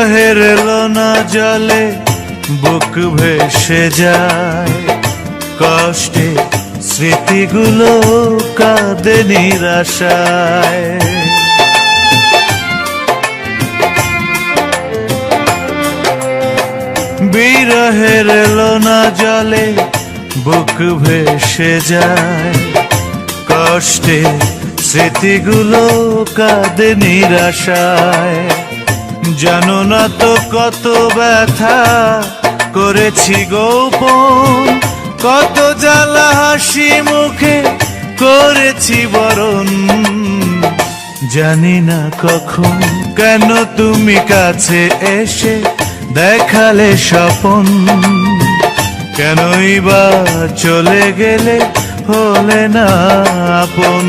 বিরহের লোনা জলে, বুক ভেসে যায়। কষ্টে স্মৃতিগুলো কাঁদে নিরাশায়। বিরহের লোনা জলে, বুক ভেসে যায়। কষ্টে স্মৃতিগুলো কাঁদে নিরাশায়। জানো না তো কত ব্যথা করেছি গোপন, কত জ্বালা হাসি মুখে করেছি বরণ। জানি না কখন কেন তুমি কাছে এসে দেখালে স্বপন। কেনই বা চলে গেলে হলে না আপন।